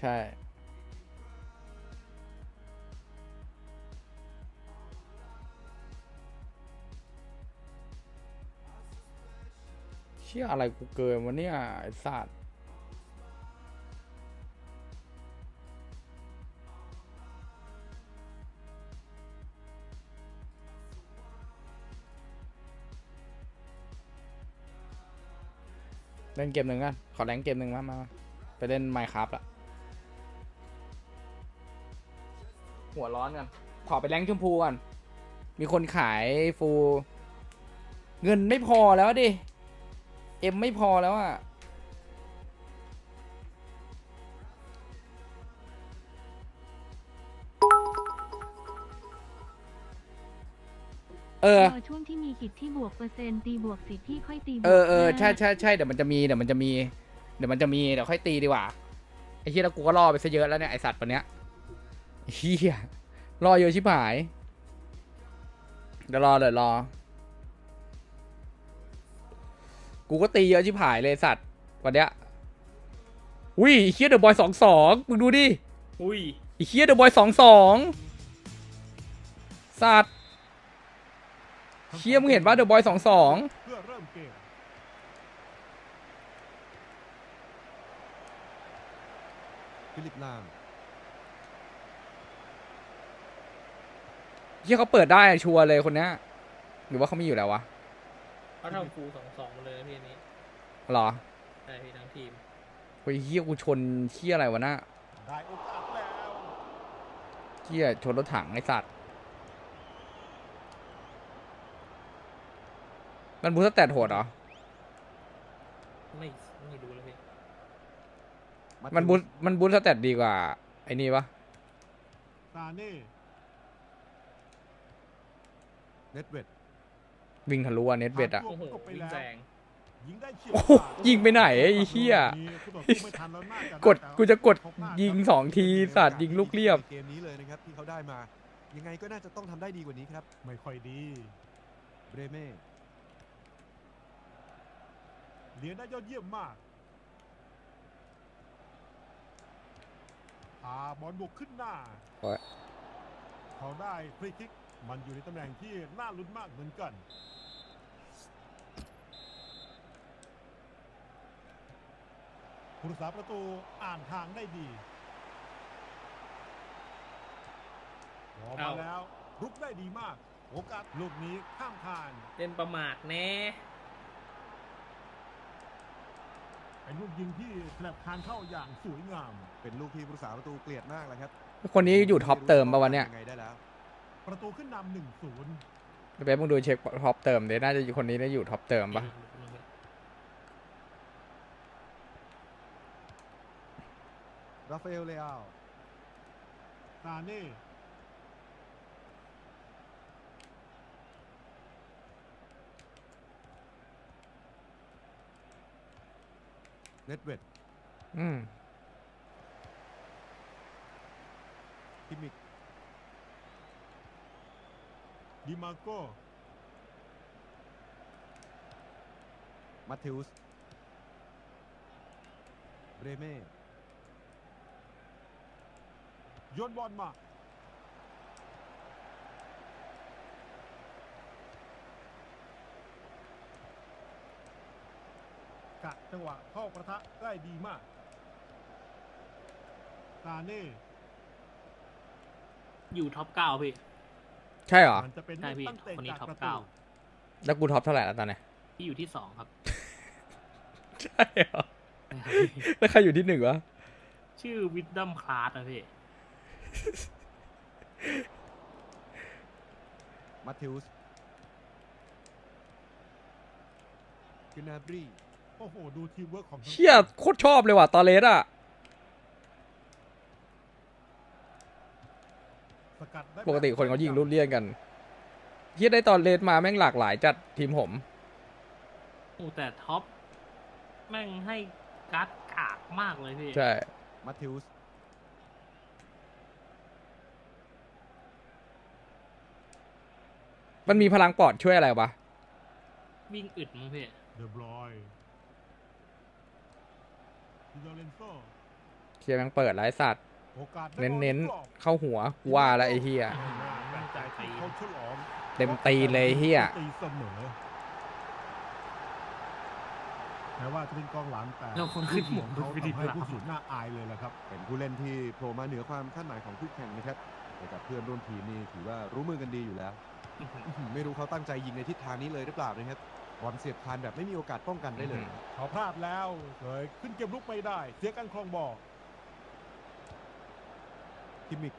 ใช่ เชี่ยอะไรกูเกินวะเนี่ยไอ้สัตว์เล่นเกมหนึ่งกัน ขอแรงเกมหนึ่งมามา ไปเล่นไมค์ครับละ หัวร้อนกันขอไปแรงชมพูก่อน มีคนขายฟู เงินไม่พอแล้วดิ เอ็มไม่พอแล้วอะเออรอช่วงที่มีกิจที่บวกเปอร์เซ็นต์ตีบวกสิบที่ค่อยตีบวกเออเออห้าใช่ใช่ใช่เดี๋ยวมันจะมีเดี๋ยวมันจะมี เดี๋ยวมันจะมีเดี๋ยวค่อยตีดีกว่าไอ้เฮียแล้วกูก็ล่อไปซะเยอะแล้วเนี่ยไอสัตว์ตัวเนี้ย เฮียล่อเยอะชิบหาย เดี๋ยวรอเดี๋ยวรอ กูก็ตีเยอะชิบหายเลยสัตว์วันเนี้ยอุ้ยไอ้เฮียเดอะบอยสองสองมึงดูดิอุ้ยไอ้เฮียเดอะบอยสองสองสัตว์เฮียมึงเห็นป่ะเดอะบอยสองสองเพื่อเริ่มเกมฟิลิปลาม เฮียเขาเปิดได้ชัวร์เลยคนเนี้ยหรือว่าเขามีอยู่แล้ววะเขาทำฟูสองสองเลยนะพี่อันนี้หรอใช่พี่ทั้งทีมเฮ้ยเฮียกูชนเฮียอะไรวะน่ะได้โอกาสแล้วเฮียชนรถถังไอสัตว์มันบูสแตทโหดเหรอไม่ไม่ดูแล้วพี่มันบูสมันบูสแตทดีกว่าไอ้นี่ปะซาเน่ เน็ตเวดวิ่งทะลุอะเน็ตเวดอะโอ้โหวิ่งแรงยิงได้เฉียบโอ้โหยิงไปไหนไอ้เหี้ยคู่ต่อสู้ไม่ทันแล้วน่าจะกดแต่กูจะกดพบหน้ายิงครับสองทีสัตว์ยิงลูกเรียบ เกมนี้เลยนะครับที่เขาได้มา ยังไงก็น่าจะต้องทำได้ดีกว่านี้ครับไม่ค่อยดีเบรเม่เลี้ยงได้ยอดเยี่ยมมากพาบอลบุกขึ้นหน้าโอ้ย เขาได้ฟรีคิก มันอยู่ในตำแหน่งที่น่าลุ้นมากเหมือนกัน ผู้รักษาประตูอ่านทางได้ดีรอมาแล้วรุกได้ดีมาก โอกาสลูกนี้ข้ามคานเล่นประมาทแน่เป็นลูกยิงที่แฉลบคานเข้าอย่างสวยงาม เป็นลูกที่ผู้รักษาประตูเกลียดมากเลยครับ คนนี้อยู่ท็อปเติมปะวันเนี้ยยังไงได้แล้ว ประตูขึ้นนำหนึ่งศูนย์เป๊ปมึงดูเช็คท็อปเติมเดี๋ยวน่าจะอยู่คนนี้ได้อยู่ท็อปเติมปะราฟาเอลเลอาซาเน่เน็ตเวดอืมคิมมิก ดิมาโก้มาเทอุสเบรเม่โยนบอลมากะจังหวะเข้าประทะได้ดีมากซาเน่ อยู่ท็อปเก้าพี่ ใช่เหรอ มันจะเป็นใช่พี่ตั้งเตะคนนี้จากท็อปประตูเก้า แล้วกูท็อปเท่าไหร่แล้วตอนเนี้ยที่อยู่ที่สองครับ ใช่เหรอ แล้วใครอยู่ที่หนึ่งวะ ชื่อวิดดัมคลาสอะพี่ มาเทอุสกินาบรีโอ้โห ดูทีมเวิร์กของทั้งเชี่ยโคตรชอบเลยว่ะตอเลสอะ สกัดได้ ปกติคนเขายิงรุ่นเลี่ยนกันเฮียได้ตอนเลสมาแม่งหลากหลายจัดทีมผมโอ้แต่ท็อปแม่งให้การ์ดกากมากเลยพี่ ใช่ มาเทอุสมันมีพลังปอดช่วยอะไรวะ วิ่งอึดมั้งพี่ เดอบรอยดิโดเรนโซชี่ยแม่งเปิดไร้สัตว์โอกาสได้ เน้นบอลเน้นกรอบๆเข้าหัวกูว่าแล้วไอ้เฮียไม่น่าแปลกใจที่เขาฉลองเต็มตีนเลยไอ้เฮียตีเสมอแม้ว่าจะเป็นกองหลังแต่เราคนขึ้นหมวกเขาวิธีทำให้พลาผู้สุดหน้าอายเลยแหละครับ เป็นผู้เล่นที่โผล่มาเหนือความคาดหมายของคู่แข่งนะครับแต่กับเพื่อนร่วมทีมนี่ถือว่ารู้มือกันดีอยู่แล้วอื้อหือไม่รู้เขาตั้งใจยิงในทิศทางนี้เลยหรือเปล่านะครับบอลเสียบคานแบบไม่มีโอกาสป้องกันได้เลย เขาพลาดแล้วเลยขึ้นเกมลุกไม่ได้ เสียการครองบอล คิมมิก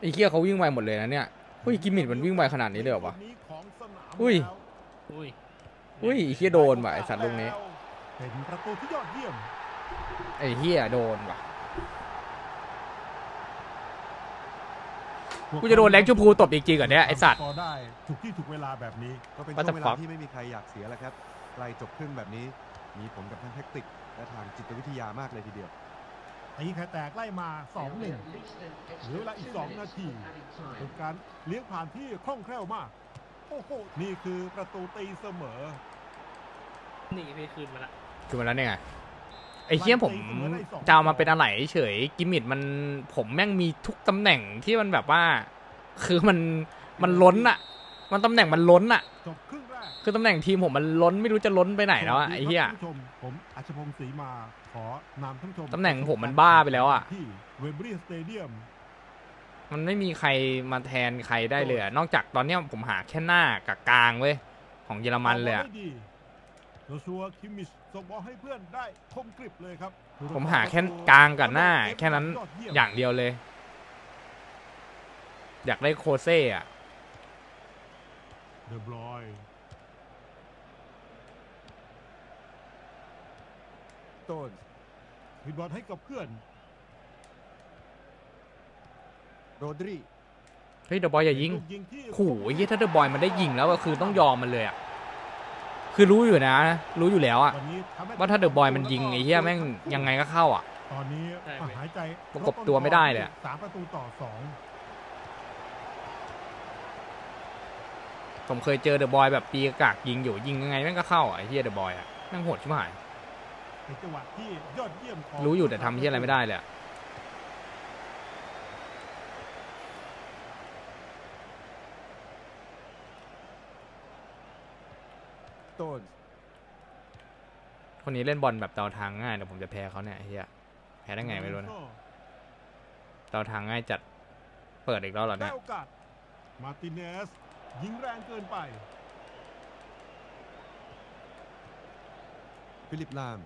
ไอ้เฮียเขาวิ่งไวหมดเลยนะเนี่ยเฮ้ยกิมมิดมันวิ่งไวขนาดนี้เลยเหรอวะคนนี้ของสนามอุ้ยแล้วอุ้ยอุ้ยไอ้เฮียโดนว่ะไอสัตว์ลูกนี้เป็นประตูที่ยอดเยี่ยมไอ้เฮียโดนว่ะกูจะโดนแรงชูพูตบจริงๆเหรอเนี่ยไอ้สัตว์ พอได้ถูกที่ถูกเวลาแบบนี้ ก็เป็น What ช่ the วงเวลา fuck? ที่ไม่มีใครอยากเสียแล้วครับใกล้จบครึ่งแบบนี้ มีผลกับทั้งแท็กติก และทางจิตวิทยามากเลยทีเดียว ตีไข่แตกไล่มา 2-1เหลือเวลาอีก 2 นาทีเป็นการเลี้ยงผ่านที่คล่องแคล่วมาก โอ้โห นี่คือประตูตีเสมอนี่พี่คืนมาละคือมันแล้วเนี่ยไงไอ้เฮียผมจะเอามาเป็นอะไรเฉยกิมมิดมันผมแม่งมีทุกตำแหน่งที่มันแบบว่า คือมันมันล้นอะมันตำแหน่งมันล้นอะจบครึ่งแรกคือตำแหน่งทีมผมมันล้นไม่รู้จะล้นไปไหนแล้วอะไอ้เหี้ยสวัสดีครับท่านผู้ชมผมอัชพงศ์ศรีมาข อนำท่านผู้ชมตำแหน่งผมมันบ้าไปแล้วอะที่เวมบรีสเตเดียมมันไม่มีใครมาแทนใครได้เลยอะนอกจากตอนเนี้ยผมหาแค่หน้ากับกลางเว้ย ของเยอรมันเลยอะได้ดีโจชัวคิมมิชส่งบอลให้เพื่อนได้คมกริบเลยครับผมหาแค่กลางกับหน้า แค่นั้นอย่างเดียวเลย อยากได้โคเซ่อะเดบรอยโต้น ผิดบอลให้กับเพื่อน โรดรีเฮ้ยเดอะบอยอย่ายิงลูกยิงที่โอ้ยถ้าเดอะบอยมันได้ยิงแล้วก็คือต้องยอมมันเลยอะคือรู้อยู่นะ รู้อยู่แล้วอะวันนี้ทำให้ว่าถ้าเดอะบอยมันยิงไอ้เหี้ยแม่งยังไงก็เข้าอะตอนนี้หายใจประกบตัวไม่ได้เลยอะ สามประตูต่อสองผมเคยเจอเดอะบอยแบบปีกากยิงอยู่ยิงยังไงแม่งก็เข้าอะไอ้เหี้ยเดอะบอยอะแม่งโหดชิบหาย เป็นจังหวะที่ยอดเยี่ยมของรู้อยู่แต่ทำเหี้ยอะไรไม่ได้เลยอะโต้นคนนี้เล่นบอลแบบเดาทางง่ายเดี๋ยวผมจะแพ้เขาเนี่ยไอ้เหี้ยแพ้ได้ไงไม่รู้นะเดาทางง่ายจัดเปิดอีกแล้วเหรอได้เนี่ยโอกาสมาร์ติเนสยิงแรงเกินไป ฟิลิปลาม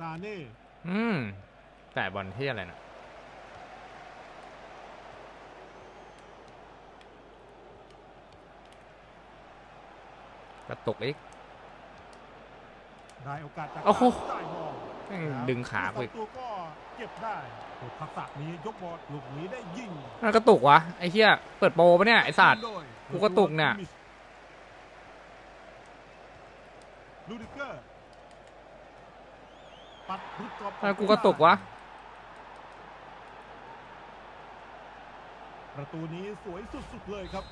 ตาเน่อืม แต่บอลที่อะไรนะกระตุกอีก ได้โอกาสจากโอ้โหจ่ายบอลแม่งดึงขาไปไปอีกตัวก็เก็บได้ตัวทักษะนี้ยกบอลลูกนี้ได้ยิงมันกระตุกวะไอ้เหี้ยเปิดโปรปะเนี่ยไอ้สัตว์ โดยกูกระตุกเนี่ย ลูดิเกอร์ ปัดรุดกรอบทำไมกูกระตุกวะ ประตูนี้สวยสุดๆเลยครับ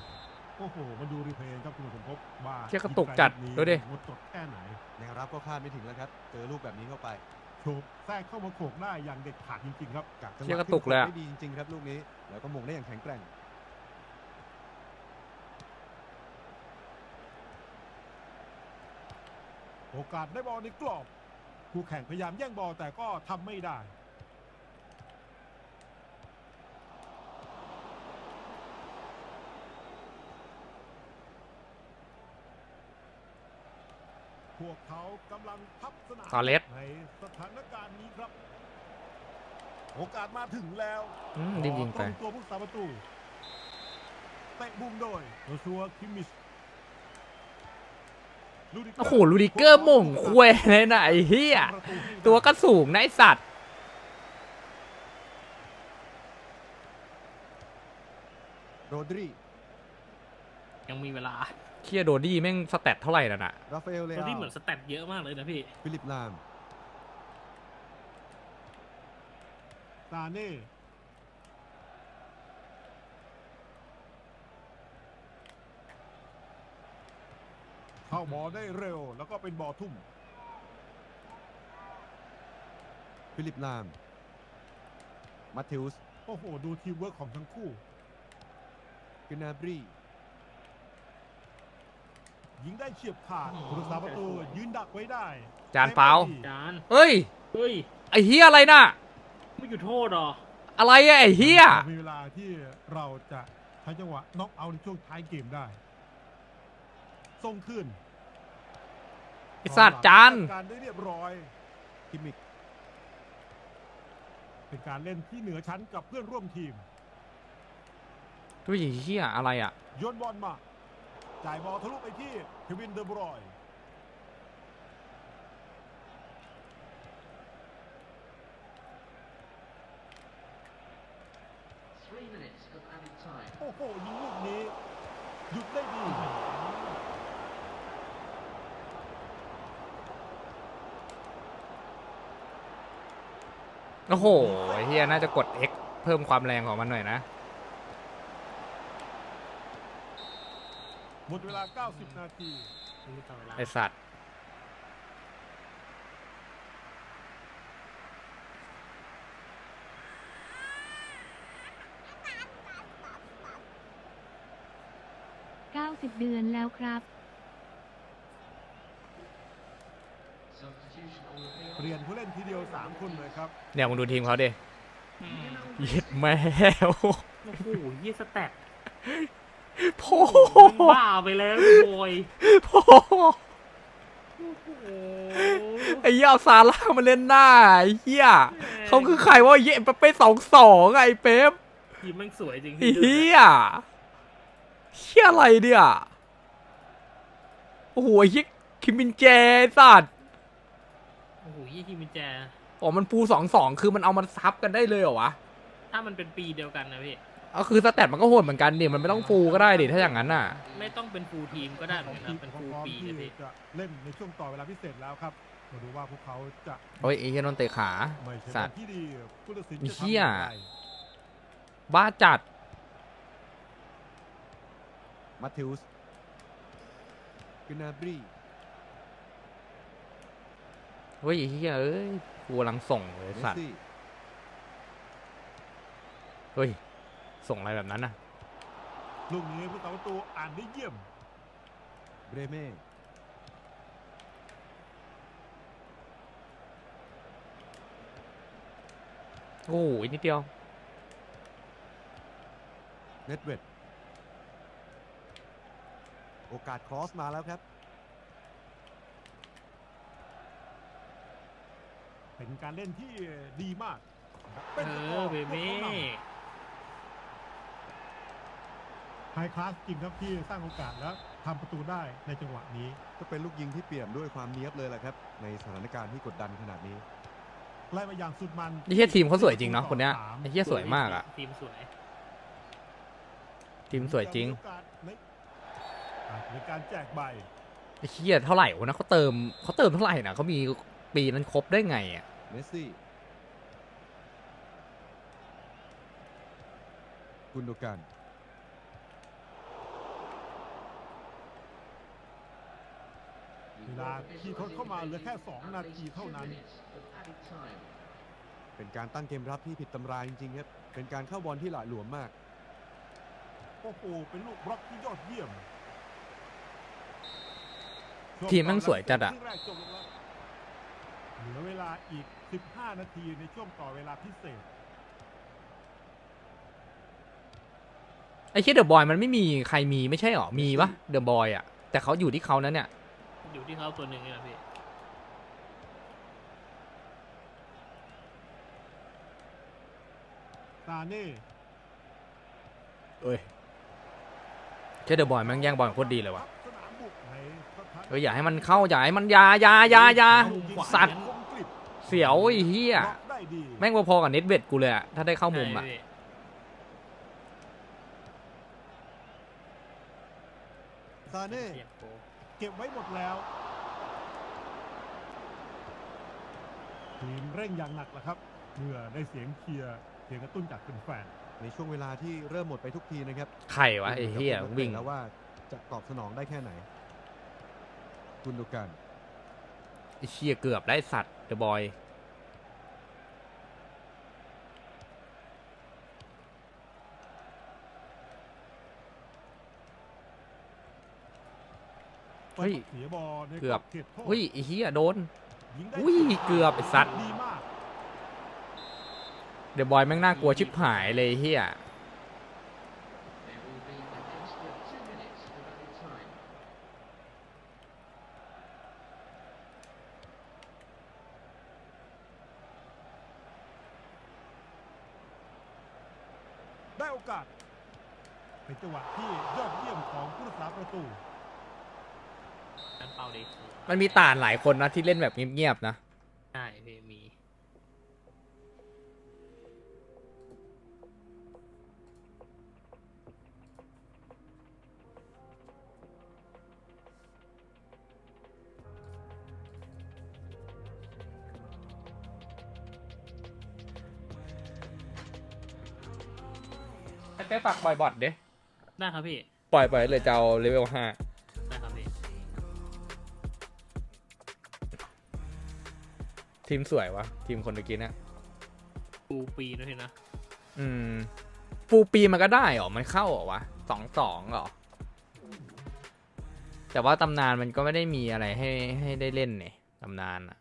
โอ้โหมาดูรีเพลย์ครับคุณสมภพว่าเชี่ยกระตุกจัดอีดูดิ หมดจดแค่ไหนแนวรับก็คาดไม่ถึงแล้วครับเจอลูกแบบนี้เข้าไปโฉบแทรกเข้ามาโขกได้อย่างเด็ดขาดจริงๆครับกักจังหเชี่วะยกระตุกเลยอะ ได้ดีจริงๆครับลูกนี้แล้วก็มงได้อย่างแข็งแกร่งโอกาสได้บอลในกรอบ คู่แข่งพยายามแย่งบอลแต่ก็ทำไม่ได้ พวกเขากำลังพับสนามตอเลส ในสถานการณ์นี้ครับ โอกาสมาถึงแล้ว อืมรีบยิงไปตรงตัวผู้สาประตูเตะบุมโดยโจชัวคิมมิชลูดิเกอร์ โอ้โหลูดิเกอร์หม่งควยเลยนะไอ้เหี้ยประตูให้ได้ตัวก็สูงนะไอ้สัตว์โรดรียังมีเวลาเคียโดดี้แม่งสแตทเท่าไหร่น่ะน่ะราฟาเอลเลตัวอาที่เหมือนสแตทเยอะมากเลยนะพี่ ฟิลิปลาม ซาเน่ เข้าบอลได้เร็ว แล้วก็เป็นบอลทุ่ม ฟิลิปลาม มัตเทอุส โอ้โห ดูทีมเวิร์คของทั้งคู่กินาบรียิงได้เฉียบขาดบรักษาประตูยืนดักไว้ได้จานเปล่า จานเฮ้ย เฮ้ยไอ้เฮียอะไรน่ะ ไม่อยู่โทษหรอ อะไรอะไอ้เฮียมีเวลาที่เราจะใช้จังหวะน็อกเอาในช่วงท้ายเกมได้ ส่งขึ้นไอสัตว์จานจัดการได้เรียบร้อยคิมมิกเป็นการเล่นที่เหนือชั้นกับเพื่อนร่วมทีมดูไอ้เฮียอะไรอะโยนบอลมาจ่ายบอลทะลุไปที่เควินเดอบรอยน์โอ้โหยิงลูกนี้ หยุดได้ดี โอ้โหไอ้เฮียน่าจะกด X เพิ่มความแรงของมันหน่อยนะ หมดเวลา 90 นาทีไม่ต่อเวลาไอสัตว์ 90 เดือนแล้วครับ เปลี่ยนผู้เล่นทีเดียว3คนเลยครับเนี่ยมึงดูทีมเขาดิอืมเย็ดแมวโอ้โหยี่สแต็กโพ่มึงบ้าไปแล้วโวยโพ่โอ้โหไอ้เหี้ยเอาซาร่ามาเล่นหน้าไอ้เหี้ยเขาคือใครวะไอ้เหี้ยเปเป้สองสองไอ้เป๊ปทีมแม่งสวยจริงไอ้เหี้ยเหี้ยอะไรเนี่ยโอ้โหไอ้เหี้ยคิมมินแจไอ้สัตว์โอ้โห ยี่ทีมมินแจ อ๋อมันปูสองสองคือมันเอามันซับกันได้เลยเหรอวะถ้ามันเป็นปีเดียวกันนะพี่ เอาคือสแตทมันก็โหดเหมือนกันดิมันไม่ต้องฟูก็ได้ดิถ้าอย่างนั้นน่ะ ไม่ต้องเป็นฟูลทีมก็ได้เหมือนกันนะเป็นพฟูลร้อมปีที่นะพี่ จะเล่นในช่วงต่อเวลาพิเศษแล้วครับมาดูว่าพวกเขาจะโอ้ยไอ้เหี้ยนนเตะขา ไม่ใช่สับอตลว์ที่ดีผู้ตัดสินไอ้จะเหี้ทำยอย่างไรบ้าจัดมาเทอุสกนาบรี เฮ้ยไอ้เหี้ยเอ้ยกูกำลังส่งเลยเมสสัตว์ซี่เฮ้ย ส่งอะไรแบบนั้นน่ะลูกนี้ผู้สาประตูอ่านได้เยี่ยมเบรเม่โอ้โหอีกนิดเดียวเนตเวดโอกาสครอสมาแล้วครับ เป็นการเล่นที่ดีมากนะครับเอเป็นสกอร์เบเม่ไฮคลาสจริงครับที่สร้างโอกาสแล้วทำประตูได้ในจังหวะนี้ ก็เป็นลูกยิงที่เปี่ยมด้วยความเนียบเลยแหละครับ ในสถานการณ์ที่กดดันขนาดนี้ ไล่มาอย่างสุดมันไอ้เหี้ยทีมเขาสวยจริงเนาะคนเนี้ยสามไอ้เหี้ยสวยมากอะ ทีมสวย ทีมสวยจริงมีโอกาสในอะในการแจกใบไอ้เหี้ยเท่าไหร่วะนะเขาเติมเขาเติมเท่าไหร่นะเขามี ปีนั้นครบได้ไงอะเมสซี่กุนโดกันเวลาที่ทดเข้ามาเหลือแค่ 2 นาทีเท่านั้น เป็นการตั้งเกมรับที่ผิดตำราจริงๆครับ เป็นการเข้าบอลที่หละหลวมมาก โอ้โห เป็นลูกบล็อกที่ยอดเยี่ยม ทีมแม่งสวยจัดอะ เหลือเวลาอีก 15 นาทีในช่วงต่อเวลาพิเศษ ไอ้เหี้ยเดอะบอยมันไม่มีใครมีไม่ใช่หรอ มีปะเดอะบอยอะ แต่เขาอยู่ที่เขานั้นเนี่ย อยู่ที่เขาตัวหนึ่งนี่แหละพี่ ซาเน่ เอ้ยเช่เดอะบอยแม่งแย่งบอลโคตรดีเลยว่ะสนามบุกในสถานเฮ้ยอย่าให้มันเข้าอย่าให้มันอยาอยาอยาอยา สัตว์คมกริบเสียวไอ้เหี้ยบล็อกได้ดีแม่งพอๆกับเน็ตเวดกูเลยอะถ้าได้เข้ามุมอะใช่พี่ซาเน่เสียบโกเก็บไว้หมดแล้วทีมเร่งอย่างหนักแหละครับเมื่อได้เสียงเชียร์เสียงกระตุ้นจากแฟนในช่วงเวลาที่เริ่มหมดไปทุกทีนะครับใครวะไอ้เหี้ยดี๋ผมวิ่งแล้วว่าจะตอบสนองได้แค่ไหนกุนโดกันไอ้เชี่ยเกือบได้สัตว์เดอะบอย เฮ้ยเสียบอลในเกือบขตโทษอุ้ยไอ้เหี้ยโดน ยิงได้อุ้ยเกือบไอ้สัตว์ ดีมากเดอะบอยแม่งน่ากลัวชิบหายเลยไอ้เฮียได้โอกาส เป็นจังหวะที่ยอดเยี่ยมของผู้รักษาประตู กันเป้าดีมันมีต่านหลายคนนะที่เล่นแบบเงียบๆนะ ใช่พี่มีไอ้เป๊ฝากปล่อยบอทเด้ได้ครับพี่ ปล่อยปล่อยเลยจะเอาเลเวลห้า ทีมสวยวะทีมคนเมื่อกี้เนี่ยปูปีด้วยพี่นะ อืมฟูลปีมันก็ได้เหรอ มันเข้าเหรอวะสองสองเหรอ แต่ว่าตำนานมันก็ไม่ได้มีอะไรให้ให้ได้เล่นเนี่ยตำนานอะ